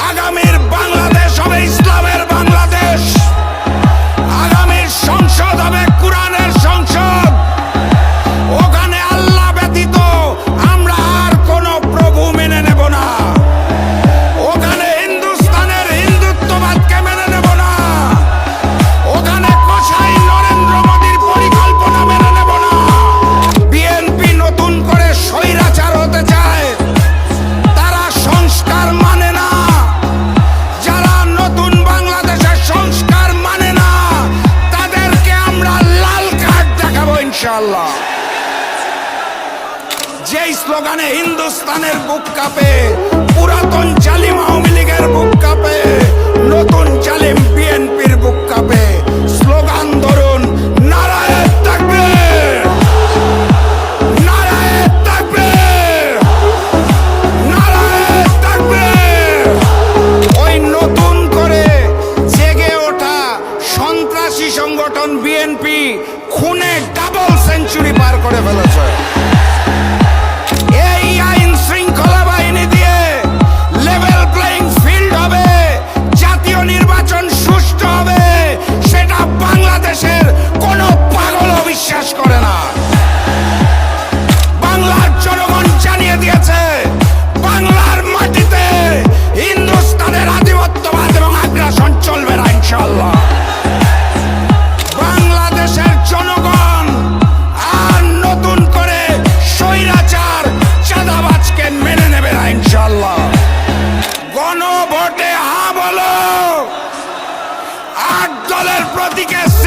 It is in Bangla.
আগামীর বাংলাদেশ হবে ইসলামের ইনশাল্লাহ যেই স্লোগানে হিন্দুস্তানের বুক কাঁপে বিএনপি খুনে ডাবল সেঞ্চুরি পার করে ফেলেছে। prodigues